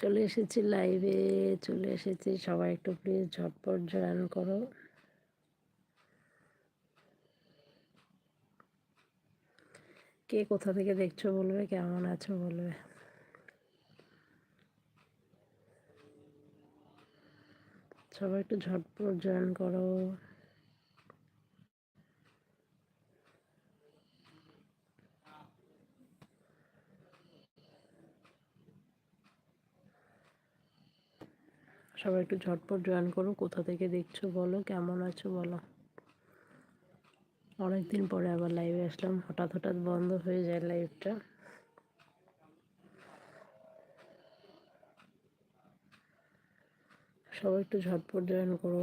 চলে এসেছি লাইভে চলে এসেছি। সবাই একটু প্লিজ ঝটপট জয়েন করো। কে কোথা থেকে দেখছ বলবে, কেমন আছো বলবে। সবাই একটু ঝটপট জয়েন করো। সবাই একটু ঝটপট জয়েন করো, কোথা থেকে দেখছ বলো, কেমন আছো বলো। অনেকদিন পরে আবার লাইভে আসলাম, হঠাৎ হঠাৎ বন্ধ হয়ে যায় লাইভটা সবাই একটু ঝটপট জয়েন করো।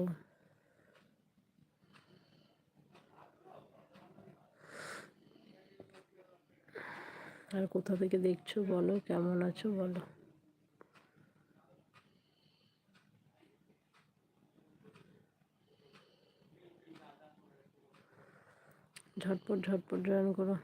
আর কোথা থেকে দেখছ বলো, কেমন আছো বলো। ঝটপট ঝটপট জয়েন করো।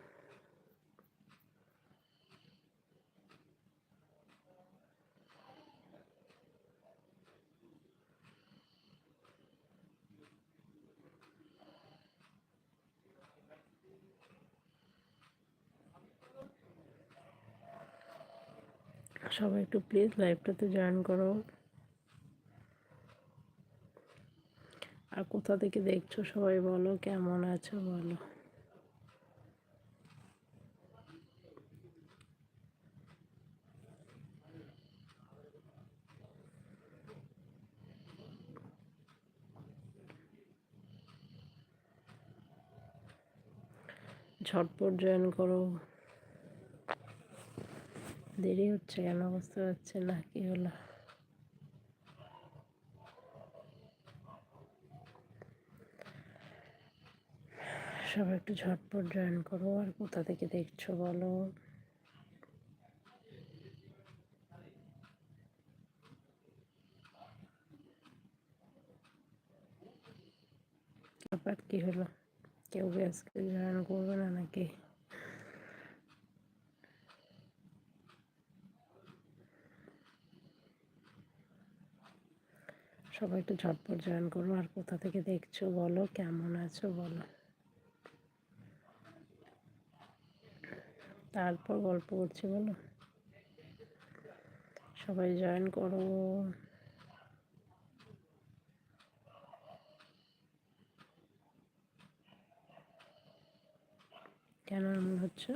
সবাই একটু প্লিজ লাইভটাতে জয়েন করো। আর কোথা থেকে দেখছ সবাই বলো, কেমন আছো বলো। ঝটপট জয়েন করো। দেরি হচ্ছে কেন? বুঝতে পারছি না কি হলো। সবাই একটু ঝটপট জয়েন করো, আর কোথা থেকে দেখছ বলো? ব্যাপার কি হলো? কেউ আজকে জয়েন করবে না নাকি সবাই একটু ঝটপট জয়েন করো আর কোথা থেকে দেখছ বলো, কেমন আছো বলো। তারপর গল্প করছি বলো। সবাই জয়েন করো। কেন এমন হচ্ছে?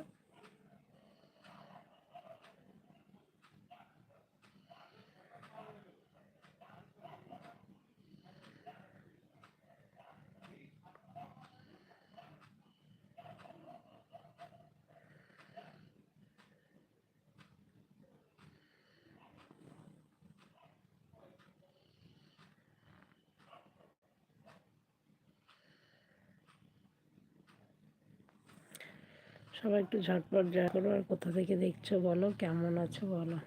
সবাই একটু ঝটপট যা করো আর কোথা থেকে দেখছ বলো, কেমন আছো বলো।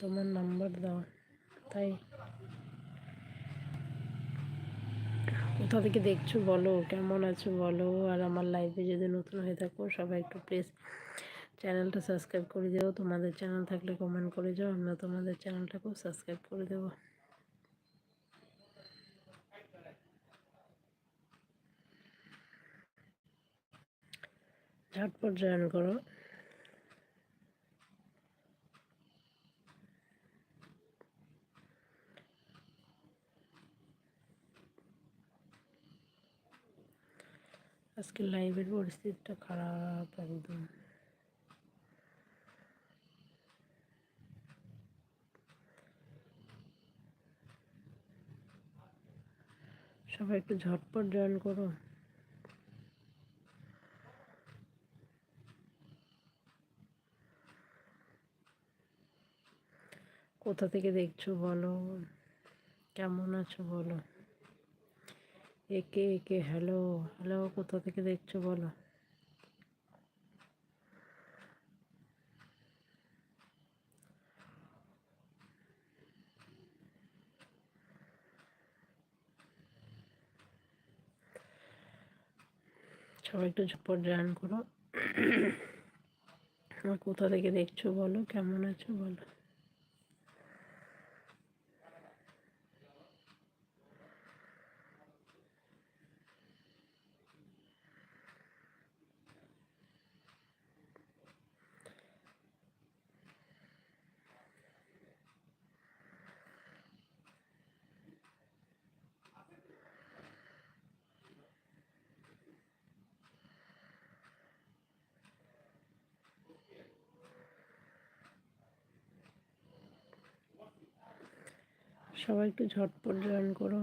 তোমার নাম্বার দাও, তাই। কোথা থেকে দেখছ বলো, কেমন আছো বলো। আর আমার লাইফে যদি নতুন হয়ে থাকো, সবাই একটু প্লিজ চ্যানেলটা সাবস্ক্রাইব করে দেবো তোমাদের চ্যানেল থাকলে কমেন্ট করে যাও আমরা তোমাদের চ্যানেলটাকেও সাবস্ক্রাইব করে দেবো। ঝটপট জয়েন করো। আজকে লাইভের পরিস্থিতিটা খারাপ একদম। সবাই একটু ঝটপট জয়েন করো। কোথা থেকে দেখছ বলো? কেমন আছো বলো? একে একে হ্যালো হ্যালো কোথা থেকে দেখছ বলো? সবাই একটু ঝপট জয়েন করো। কোথা থেকে দেখছ বলো? কেমন আছো বলো? সবাই একটু ঝটপট জয়েন করো।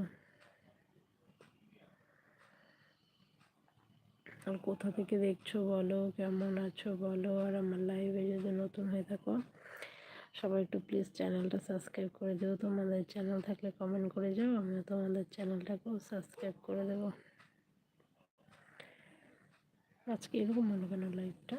আর কোথা থেকে দেখছ বলো, কেমন আছো বলো, আর আমার লাইভে যদি নতুন হয়ে থাকো, সবাই একটু প্লিজ চ্যানেলটা সাবস্ক্রাইব করে দিও। তোমাদের চ্যানেল থাকলে কমেন্ট করে যাও, আমিও তোমাদের চ্যানেলটাকেও সাবস্ক্রাইব করে দেবো। আজকে এরকম মনে কেন লাইভটা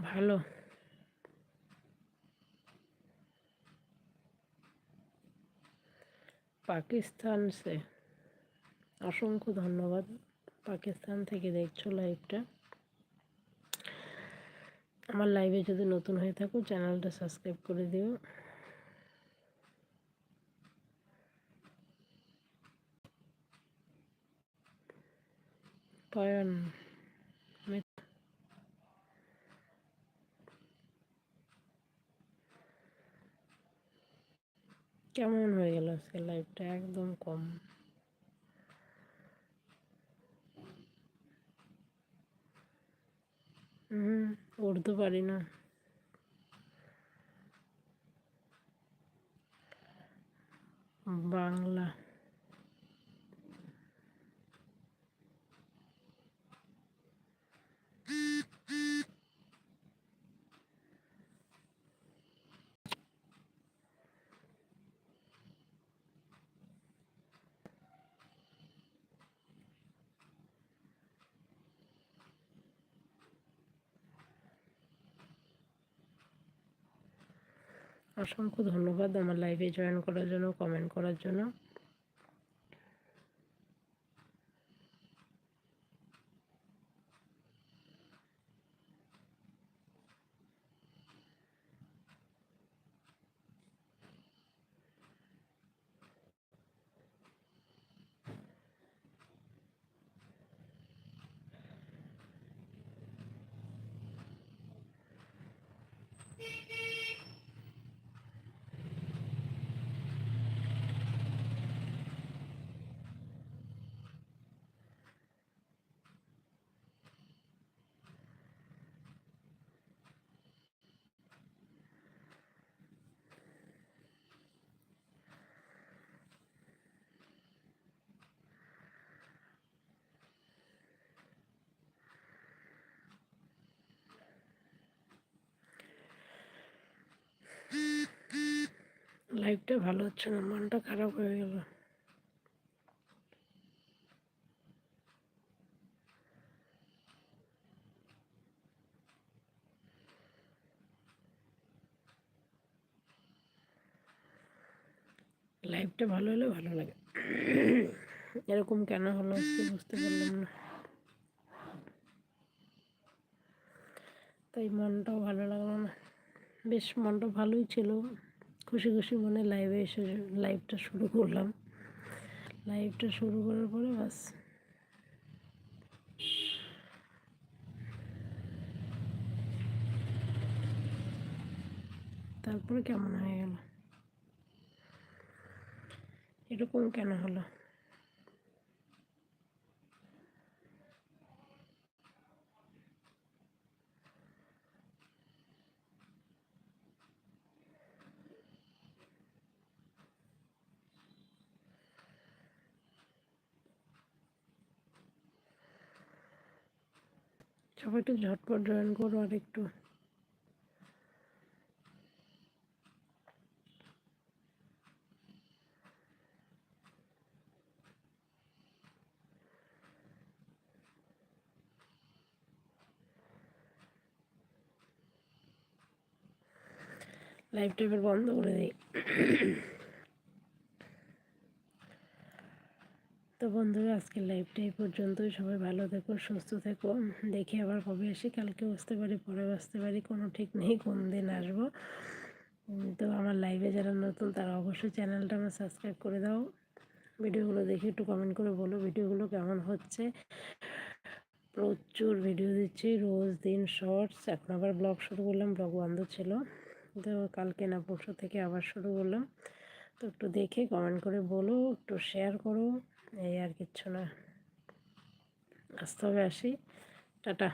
ভালো। পাকিস্তান সে। অসংখ্য ধন্যবাদ। পাকিস্তান থেকে দেখছ লাইভটা আমার লাইভে যদি নতুন হয়ে থাকো চ্যানেলটা সাবস্ক্রাইব করে দিও। পয়ন। কেমন হয়ে গেল আজকে লাইফটা একদম কম। হুম উঠতে পারি না। বাংলা। অসংখ্য ধন্যবাদ আমার লাইভে জয়েন করার জন্য কমেন্ট করার জন্য। লাইফটা ভালো হচ্ছে না, মনটা খারাপ হয়ে গেল। লাইফটা ভালো হলে ভালো লাগে। এরকম কেন হলো বুঝতে পারলাম না। তাই মনটাও ভালো লাগল না। বেশ মনটা ভালোই ছিল। খুশি খুশি মনে লাইভে এসে লাইভটা শুরু করলাম। লাইভটা শুরু করার পরে বাস। তারপরে কেমন হয়ে গেল? এরকম কেন হলো? সবাই একটু ঝটপট জয়েন করো আর একটু। লাইভটা টাইপের বন্ধ করে দিই তো বন্ধুরা, আজকের লাইভটা এই পর্যন্তই। সবাই ভালো থেকো, সুস্থ থেকো। দেখি আবার কবে আসি। কালকে আসতে পারি, পরে আসতে পারি। কোনো ঠিক নেই, কোন দিন আসব। তো আমার লাইভে যারা নতুন, তারা অবশ্যই চ্যানেলটা আমার সাবস্ক্রাইব করে দাও। ভিডিওগুলো দেখে একটু কমেন্ট করে বলো, ভিডিওগুলো কেমন হচ্ছে? প্রচুর ভিডিও দিচ্ছি, রোজ দিন শর্টস এখন আবার ব্লগ শুরু করলাম ব্লগ বন্ধ ছিল। তো কালকে না, পরশু থেকে আবার শুরু করলাম। তো একটু দেখে কমেন্ট করে বলো, একটু শেয়ার করো। এই আর কিচ্ছু না। আসতে হবে আসি। টাটা।